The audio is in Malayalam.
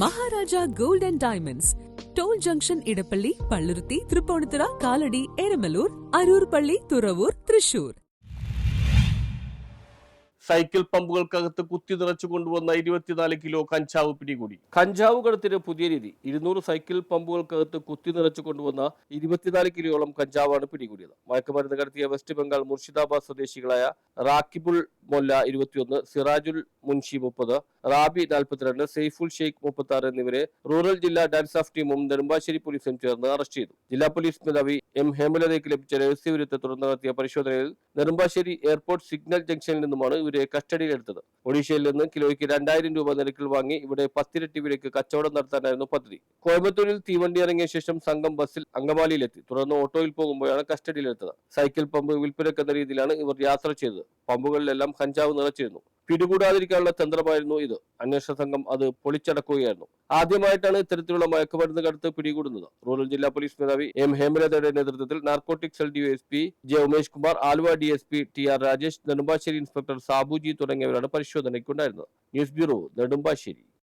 Maharaja gold and diamonds. Toll junction Edappally Palluruthy Tripunithura Kalady Eramalloor Aroor പള്ളി തുറവൂർ തൃശൂർ. സൈക്കിൾ പമ്പുകൾക്കകത്ത് കുത്തി നിറച്ചു കൊണ്ടുവന്ന ഇരുപത്തിനാല് കിലോ കഞ്ചാവ് പിടികൂടി. കഞ്ചാവ് കടത്തിന് പുതിയ രീതി. ഇരുന്നൂറ് സൈക്കിൾ പമ്പുകൾക്കകത്ത് കുത്തി നിറച്ചു കൊണ്ടുവന്ന ഇരുപത്തിനാല് കിലോയോളം കഞ്ചാവാണ് പിടികൂടിയത്. മയക്കുമരുന്ന് കടത്തിയ വെസ്റ്റ് ബംഗാൾ മുർഷിദാബാദ് സ്വദേശികളായ റാക്കിബുൾ മൊല്ല ഇരുപത്തിയൊന്ന് സിറാജുൽ മുൻഷി മുപ്പത് റാബി നാൽപ്പത്തിരണ്ട് സെയ്ഫുൽ ഷെയ്ഖ് മുപ്പത്തി ആറ് എന്നിവരെ റൂറൽ ജില്ലാ ഡാൻസ് ഓഫ് ടീമും നെടുമ്പാശ്ശേരി പോലീസും ചേർന്ന് അറസ്റ്റ് ചെയ്തു. ജില്ലാ പോലീസ് മേധാവി എം ഹേമലതയ്ക്ക് ലഭിച്ച രഹസ്യവിരുദ്ധ തുടർന്ന് നടത്തിയ പരിശോധനയിൽ നെടുമ്പാശ്ശേരി എയർപോർട്ട് സിഗ്നൽ ജംഗ്ഷനിൽ നിന്നുമാണ് ഇവരെ കസ്റ്റഡിയിലെടുത്തത്. ഒഡീഷയിൽ നിന്ന് കിലോയ്ക്ക് രണ്ടായിരം രൂപ നിരക്കിൽ വാങ്ങി ഇവിടെ പത്തിരട്ടി വിലയ്ക്ക് കച്ചവടം നടത്താനായിരുന്നു പദ്ധതി. കോയമ്പത്തൂരിൽ തീവണ്ടി ഇറങ്ങിയ ശേഷം സംഘം ബസ്സിൽ അങ്കമാലിയിലെത്തി. തുടർന്ന് ഓട്ടോയിൽ പോകുമ്പോഴാണ് കസ്റ്റഡിയിലെത്തുന്നത് സൈക്കിൾ പമ്പ് വിൽപ്പനക്കെന്ന രീതിയിലാണ് ഇവർ യാത്ര ചെയ്തത്. പമ്പുകളിലെല്ലാം കഞ്ചാവ് നിറച്ചിരുന്നു. പിടികൂടാതിരിക്കാനുള്ള തന്ത്രമായിരുന്നു ഇത്. അന്വേഷണ സംഘം അത് പൊളിച്ചടക്കുകയായിരുന്നു. ആദ്യമായിട്ടാണ് ഇത്തരത്തിലുള്ള മയക്കുമരുന്ന് കടത്ത് പിടികൂടുന്നത്. റൂറൽ ജില്ലാ പോലീസ് മേധാവി എം ഹേമലതയുടെ നേതൃത്വത്തിൽ narcotic cell DYSP J Umesh Kumar Aluva DSP T R Rajesh Nedumbassery inspector Sabuji തുടങ്ങിയവരാണ് പരിശോധനയ്ക്കുണ്ടായിരുന്നത്. News bureau Nedumbassery.